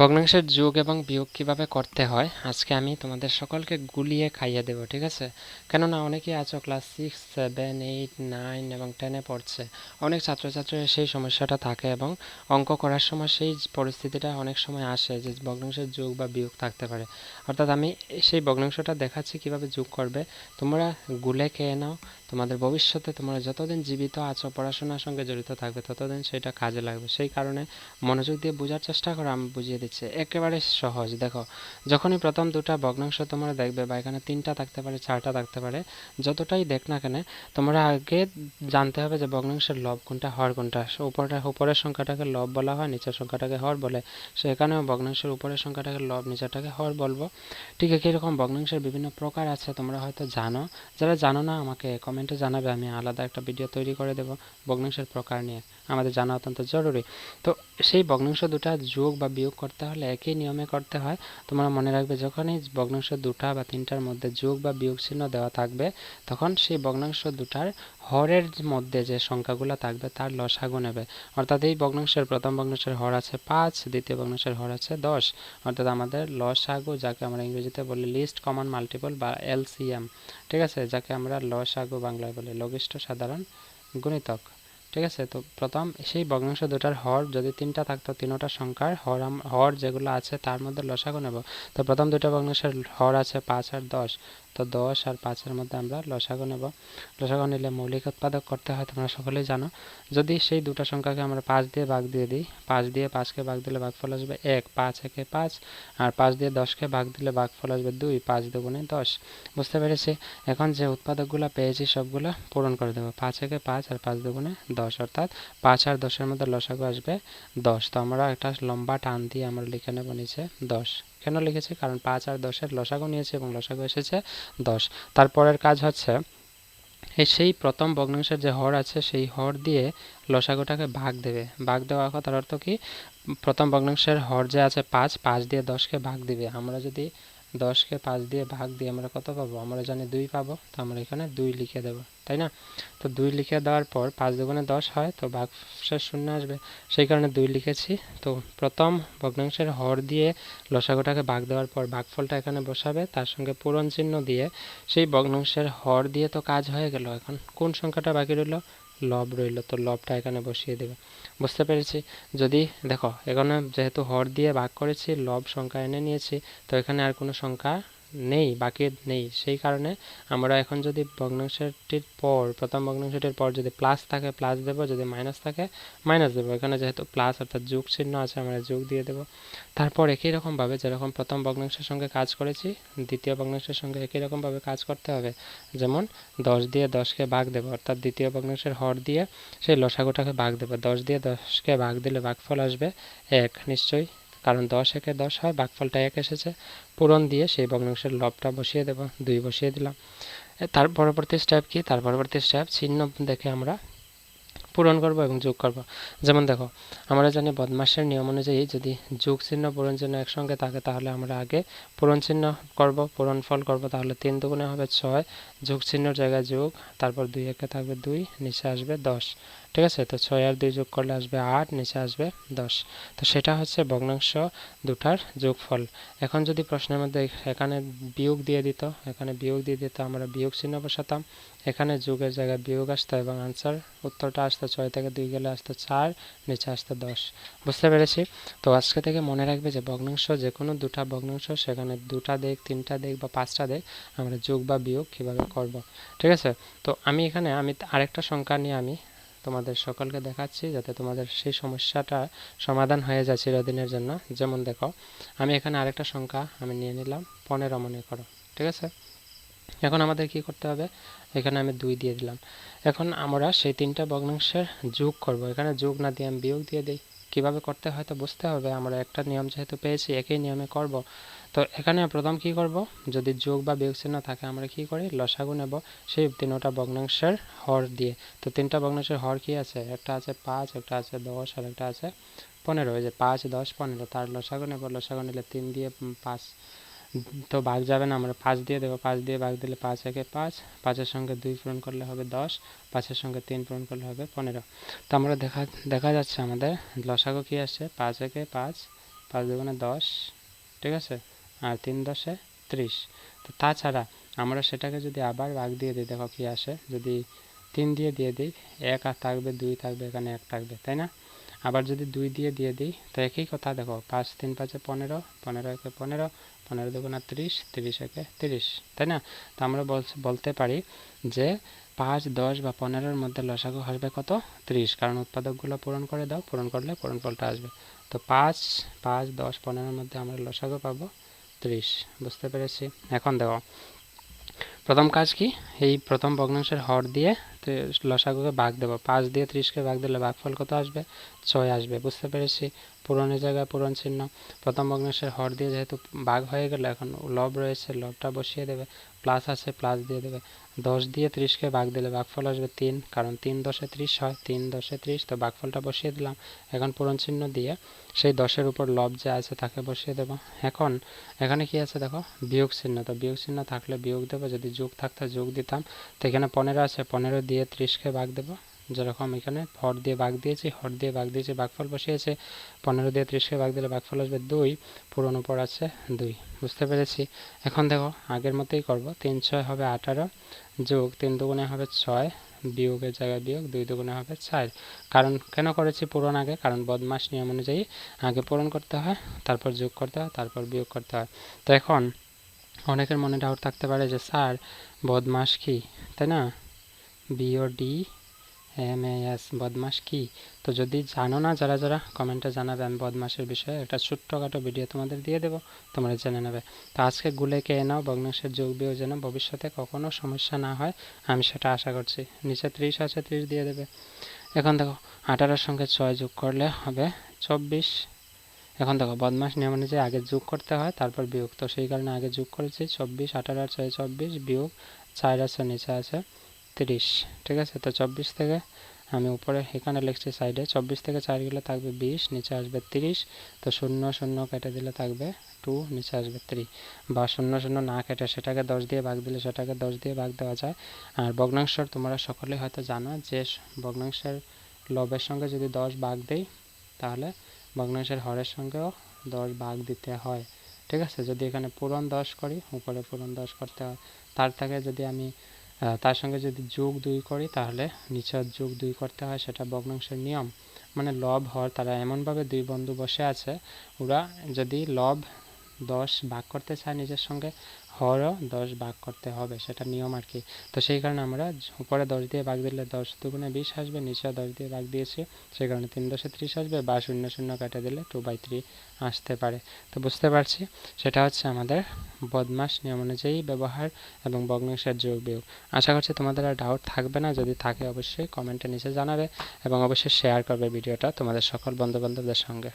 ভগ্নাংশের যোগ এবং বিয়োগ কীভাবে করতে হয়, আজকে আমি তোমাদের সকলকে গুলিয়ে খাইয়ে দেব, ঠিক আছে? কেননা অনেকেই আছো class six seven eight nine এবং টেনে পড়ছে। অনেক ছাত্রছাত্রীর সেই সমস্যাটা থাকে এবং অঙ্ক করার সময় সেই পরিস্থিতিটা অনেক সময় আসে যে ভগ্নাংশের যোগ বা বিয়োগ থাকতে পারে। অর্থাৎ আমি সেই ভগ্নাংশটা দেখাচ্ছি কীভাবে যোগ করবে। তোমরা গুলে খেয়ে নাও। তোমাদের ভবিষ্যতে তোমরা যতদিন জীবিত আছো, পড়াশোনার সঙ্গে জড়িত থাকবে, ততদিন সেটা কাজে লাগবে। সেই কারণে মনোযোগ দিয়ে বোঝার চেষ্টা করো, আমি বুঝিয়ে দিচ্ছি। একেবারে সহজ। দেখো, যখনই প্রথম দুটা ভগ্নাংশ তোমরা দেখবে বা এখানে তিনটা থাকতে পারে, চারটা থাকতে পারে, যতটাই দেখ না কেন, তোমরা আগে জানতে হবে যে ভগ্নাংশের লব কোনটা, হর কোনটা। উপরটা উপরের সংখ্যাটাকে লব বলা হয়, নিচের সংখ্যাটাকে হর বলে। সেখানেও ভগ্নাংশের উপরের সংখ্যাটাকে লব, নিচেরটাকে হর বলব। ঠিক একই রকম ভগ্নাংশের বিভিন্ন প্রকার আছে, তোমরা হয়তো জানো। যারা জানো না, আমাকে কমেন্টে জানাবে, আমি আলাদা একটা ভিডিও তৈরি করে দেবো ভগ্নাংশের প্রকার নিয়ে। আমাদের জানা অত্যন্ত জরুরি। তো সেই ভগ্নাংশ দুটা যোগ বা বিয়োগ করতে হলে একই নিয়মে করতে হয়। তোমরা মনে রাখবে, যখনই ভগ্নাংশ দুটা বা তিনটার মধ্যে যোগ বা বিয়োগ চিহ্ন দেওয়া থাকবে, তখন সেই ভগ্নাংশ দুটার হরের মধ্যে যে সংখ্যাগুলো থাকবে, তার লসাগু নেবে। অর্থাৎ এই ভগ্নাংশের প্রথম ভগ্নাংশের হর আছে পাঁচ, দ্বিতীয় ভগ্নাংশের হর আছে দশ। অর্থাৎ আমাদের লসাগু, যাকে আমরা ইংরেজিতে বলি লিস্ট কমন মাল্টিপল বা এলসিএম, ঠিক আছে? যাকে আমরা লসাগু বাংলায় বলি, লঘিষ্ঠ সাধারণ গুণিতক। ঠিক আছে? তো প্রথম সেই ভগ্নাংশ দুটার হর যদি তিনটা থাকতো, তিনোটা সংখ্যার হর হর যেগুলো আছে তার মধ্যে লসাগু নেব। তো প্রথম দুটো ভগ্নাংশের হর আছে পাঁচ আর দশ। তো দশ আর পাঁচের মধ্যে আমরা লসাগু নেব। লসাগু নিলে মৌলিক উৎপাদক করতে হয়, তোমরা সকলেই জানো। যদি সেই দুটো সংখ্যাকে আমরা পাঁচ দিয়ে ভাগ দিয়ে দিই, পাঁচ দিয়ে পাঁচকে ভাগ দিলে ভাগফল আসবে এক, পাঁচ একে পাঁচ, আর পাঁচ দিয়ে দশকে ভাগ দিলে ভাগফল আসবে দুই, পাঁচ দুগুণে দশ। বুঝতে পেরেছি? এখন যে উৎপাদকগুলো পেয়েছি সবগুলো পূরণ করে দেবো। পাঁচ একে পাঁচ আর পাঁচ দুগুণে দশ। অর্থাৎ পাঁচ আর দশের মধ্যে লসাগু আসবে দশ। তো আমরা একটা লম্বা টান দিয়ে আমরা লিখে নেব নিচে দশ। কেন লিখেছি? কারণ পাঁচ আর দশের লসাগু নিয়েছে এবং লসাগু এসেছে দশ। তারপরের কাজ হচ্ছে সেই প্রথম ভগ্নাংশের যে হর আছে, সেই হর দিয়ে লসাগুটাকে ভাগ দেবে। ভাগ দেওয়া কথার অর্থ কি? প্রথম ভগ্নাংশের হর যে আছে পাঁচ পাঁচ দিয়ে দশকে ভাগ দিবে। আমরা যদি দশকে পাঁচ দিয়ে ভাগ দিয়ে আমরা কত পাবো? আমরা জানি দুই পাবো, তো আমরা এখানে দুই লিখে দেবো, তাই না? তো দুই লিখে দেওয়ার পর পাঁচ দুগুণে দশ হয়, তো ভাগশেষ শূন্য আসবে। সেই কারণে দুই লিখেছি। তো প্রথম ভগ্নাংশের হর দিয়ে লসাগুটাকে ভাগ দেওয়ার পর ভাগফলটা এখানে বসাবে, তার সঙ্গে পূরণ চিহ্ন দিয়ে সেই ভগ্নাংশের হর দিয়ে তো কাজ হয়ে গেল। এখন কোন সংখ্যাটা বাকি রইল? লব রইল, তো লবটা এখানে বসিয়ে দেবে। বুঝতে পেরেছি? যদি দেখো, এখানে যেহেতু হর দিয়ে ভাগ করেছি, লব সংখ্যা এনে নিয়েছি, তো এখানে আর কোনো সংখ্যা নেই, বাকি নেই। সেই কারণে আমরা এখন যদি ভগ্নাংশটির পর, প্রথম ভগ্নাংশটির পর যদি প্লাস থাকে প্লাস দেব, যদি মাইনাস থাকে মাইনাস দেবো। এখানে যেহেতু প্লাস অর্থাৎ যোগ চিহ্ন আছে, আমরা যোগ দিয়ে দেব। তারপর একই রকমভাবে যেরকম প্রথম ভগ্নাংশের সঙ্গে কাজ করেছি, দ্বিতীয় ভগ্নাংশের সঙ্গে একই রকমভাবে কাজ করতে হবে। যেমন দশ দিয়ে দশকে ভাগ দেবো, অর্থাৎ দ্বিতীয় ভগ্নাংশের হর দিয়ে সেই লসাগুটাকে ভাগ দেবো। দশ দিয়ে দশকে ভাগ দিলে ভাগফল আসবে এক, নিশ্চয়ই? কারণ দশ একে দশ হয়, বাঘফলটা এক এসেছে। পূরণ দিয়ে সেই ভগ্নাংশের লবটা বসিয়ে দেব, দুই বসিয়ে দিলাম। তার পরবর্তী স্টেপ কি? তার পরবর্তী স্টেপ চিহ্ন দেখে আমরা পূরণ করব এবং যোগ করব। যেমন দেখো, আমরা জানি বদমাসের নিয়ম অনুযায়ী যদি যোগ চিহ্ন পূরণ চিহ্ন একসঙ্গে থাকে, তাহলে আমরা আগে পূরণ চিহ্ন করব, পূরণ ফল করব, তাহলে তিন দুগুণে হবে ছয়। যোগ চিহ্নর জায়গায় যোগ, তারপর দুই একে থাকবে দুই, নিচে আসবে দশ। ঠিক আছে? তো ছয় আর দুই যোগ করলে আসবে আট, নিচে আসবে দশ। তো সেটা হচ্ছে ভগ্নাংশ দুটার যোগফল। এখন যদি প্রশ্নের মধ্যে এখানে বিয়োগ দিয়ে দিত, এখানে বিয়োগ দিয়ে দিত, আমরা বিয়োগ চিহ্ন বসাতাম। এখানে যোগের জায়গায় বিয়োগ আসতো এবং আনসার উত্তরটা আসতো ছয় থেকে দুই, গেলে আসতো চার, নিচে আসতো দশ। বুঝতে পেরেছি? তো আজকে থেকে মনে রাখবে যে ভগ্নাংশ যে কোনো দুটা ভগ্নাংশ, সেখানে দুটা দেখ তিনটা দেখ বা পাঁচটা দেখ আমরা যোগ বা বিয়োগ কীভাবে করব? ঠিক আছে? তো আমি এখানে, আমি আরেকটা সংখ্যা নিয়ে আমি তোমাদের সকলকে দেখাচ্ছি যাতে তোমাদের সেই সমস্যাটা সমাধান হয়ে যায় চিরদিনের জন্য। যেমন দেখো, আমি এখানে আরেকটা সংখ্যা আমি নিয়ে নিলাম, পনেরো মনে করো, ঠিক আছে? এখন আমাদের কি করতে হবে? এখানে আমি দুই দিয়ে দিলাম। এখন আমরা সেই তিনটা ভগ্নাংশের যোগ করব। এখানে যোগ না দিয়ে আমি বিয়োগ দিয়ে দিই। কীভাবে করতে হয় তো বুঝতে হবে, আমরা একটা নিয়ম যেহেতু পেয়েছি, একই নিয়মে করব। তো এখানে প্রথম কি করব? যদি যোগ বা বিয়োগ চিহ্ন থাকে, আমরা কি করি? লসাগু নেব সেই তিনটা ভগ্নাংশের হর দিয়ে। তো তিনটা ভগ্নাংশের হর কি আছে? একটা আছে পাঁচ, একটা আছে দশ আর একটা আছে পনেরো। ওই যে পাঁচ, দশ, পনেরো, তার লসাগু নেব। লসাগু নিলে তিন দিয়ে পাঁচ। তো ভাগ যাবে না, আমরা পাঁচ দিয়ে দেবো। পাঁচ দিয়ে ভাগ দিলে পাঁচ একে পাঁচ। পাঁচের সঙ্গে দুই পূরণ করলে হবে দশ। পাঁচের সঙ্গে তিন পূরণ করলে হবে পনেরো। তো আমরা দেখা দেখা যাচ্ছে আমাদের লসাগু কী আসছে? পাঁচ একে পাঁচ পাঁচ দুগুণে দশ। ঠিক আছে? আর তিন দশে ত্রিশ। তো তাছাড়া আমরা সেটাকে যদি আবার ভাগ দিয়ে দিই, দেখো কী আসে, যদি তিন দিয়ে দিয়ে দিই, এক আর থাকবে, দুই থাকবে, এখানে এক থাকবে, তাই না? আবার যদি দুই দিয়ে দিয়ে দিই, তো একই কথা, দেখো, পাঁচ তিন পাঁচে পনেরো পনেরো একে পনেরো পনেরো দুগুণা তিরিশ তিরিশ একে তিরিশ, তাই না? তো আমরা বলতে পারি যে পাঁচ, দশ বা পনেরোর মধ্যে লসাগু আসবে কত? ত্রিশ। কারণ উৎপাদকগুলো পূরণ করে দাও, পূরণ করলে পূরণ পূরণফলটা আসবে। তো পাঁচ পাঁচ, দশ, পনেরোর মধ্যে আমরা লসাগু পাবো। ত্রিশ, বুঝতে পেরেছি। এখন দেখো, প্রথম কাজ কি? এই প্রথম ভগ্নাংশের হর দিয়ে লসাগুকে ভাগ দেবো। পাঁচ দিয়ে ত্রিশকে ভাগ দিলে ভাগফল কত আসবে? ছয় আসবে, বুঝতে পেরেছি। পুরনো জায়গায় পুরন চিহ্ন। প্রথম ভগ্নাংশের হর দিয়ে যেহেতু ভাগ হয়ে গেল, এখন লব রয়েছে, লবটা বসিয়ে দেবে প্লাস আছে প্লাস দিয়ে দেবে। দশ দিয়ে ত্রিশকে ভাগ দিলে ভাগফল আসবে তিন, কারণ তিন দশে ত্রিশ হয়, তিন দশে ত্রিশ, তো ভাগফলটা বসিয়ে দিলাম। এখন পূরণ চিহ্ন দিয়ে সেই দশের উপর লব যে আছে তাকে বসিয়ে দেবো। এখন এখানে কি আছে দেখো? বিয়োগ চিহ্ন, তো বিয়োগ চিহ্ন থাকলে বিয়োগ দেবো, যদি যোগ থাকতো যোগ দিতাম, তো এখানে পনেরো আছে, পনেরো দিয়ে ত্রিশকে ভাগ দেবো। যেরকম এখানে হর দিয়ে বাঘ দিয়েছি, হর দিয়ে বাঘ দিয়েছি ভাগফল বসিয়েছে, পনেরো দিয়ে ত্রিশকে বাঘ দিলে ভাগফল আসবে দুই, পুরনো পর আছে দুই। বুঝতে পেরেছি? এখন দেখো, আগের মতোই করব। তিন ছয় হবে আঠারো যোগ তিন দুগুণে হবে ছয়, বিয়োগের জায়গায় বিয়োগ, দুই দুগুণে হবে চার। কারণ কেন করেছি পূরণ আগে? কারণ বদমাস নিয়ম অনুযায়ী আগে পূরণ করতে হয়, তারপর যোগ করতে হয়, তারপর বিয়োগ করতে হয়। তো এখন অনেকের মনে ডাউট থাকতে পারে যে, স্যার, বদমাস কি? তাই না? বিও ডি এম এস বদমাস কি? তো যদি জানো না, যারা যারা কমেন্টে জানাবে আমি বদমাসের বিষয়ে। একটা ছোট্টখাটো ভিডিও তোমাদের দিয়ে দেবো, তোমরা জেনে নেবে। তো আজকে গুলে কে নাও, ভগ্নাংশের যোগ বিয়োগ যেন ভবিষ্যতে কখনো সমস্যা না হয়, আমি সেটা আশা করছি। নিচে ত্রিশ আছে, ত্রিশ দিয়ে দেবে। এখন দেখো, আঠারোর সঙ্গে ছয় যোগ করলে হবে চব্বিশ। এখন দেখো বদমাস নিয়ম অনুযায়ী আগে যোগ করতে হয়, তারপর বিয়োগ। তো সেই কারণে আগে যোগ করেছি, চব্বিশ, আঠারো আর ছয়, চব্বিশ, বিয়োগ চার আছে নিচে আছে। তিরিশ, ঠিক আছে? তো চব্বিশ থেকে আমি উপরে, এখানে লিখছি সাইডে চব্বিশ থেকে চার গেলে থাকবে বিশ, নিচে আসবে তিরিশ, তো শূন্য শূন্য কেটে দিলে থাকবে টু নিচে আসবে থ্রি বা শূন্য শূন্য না কেটে সেটাকে দশ দিয়ে ভাগ দিলে সেটাকে দশ দিয়ে ভাগ দেওয়া যায়। আর ভগ্নাংশর তোমরা সকলেই হয়তো জানো যে ভগ্নাংশের লবের সঙ্গে যদি দশ ভাগ দেই, তাহলে ভগ্নাংশের হরের সঙ্গেও দশ ভাগ দিতে হয়, ঠিক আছে? যদি এখানে পূরণ দশ করি, উপরে পূরণ দশ করতে হয়, তার থেকে যদি আমি তার সঙ্গে যদি যোগ দুই করি তাহলে নিচের যোগ দুই করতে হয়, সেটা ভগ্নাংশের নিয়ম। মানে লব, হর, তারা এমনভাবে দুই বন্ধু বসে আছে, ওরা যদি লব দশ ভাগ করতে চায় নিজের সঙ্গে হরও দশ ভাগ করতে হবে, সেটা নিয়ম আর কি। তো সেই কারণে আমরা উপরে দশ দিয়ে ভাগ দিলে দশ দুগুণে বিশ আসবে, নিচে দশ দিয়ে ভাগ দিয়েছি, সেই কারণে তিন দশে ত্রিশ আসবে, বা শূন্য শূন্য কেটে দিলে টু বাই থ্রি আসতে পারে। তো বুঝতে পারছি, সেটা হচ্ছে আমাদের বদমাস নিয়ম অনুযায়ী ব্যবহার এবং ভগ্নাংশের যোগ বিয়োগ। আশা করছি তোমাদের আর ডাউট থাকবে না, যদি থাকে অবশ্যই কমেন্টে নিচে জানাবে এবং অবশ্যই শেয়ার করবে ভিডিওটা তোমাদের সকল বন্ধুবান্ধবদের সঙ্গে।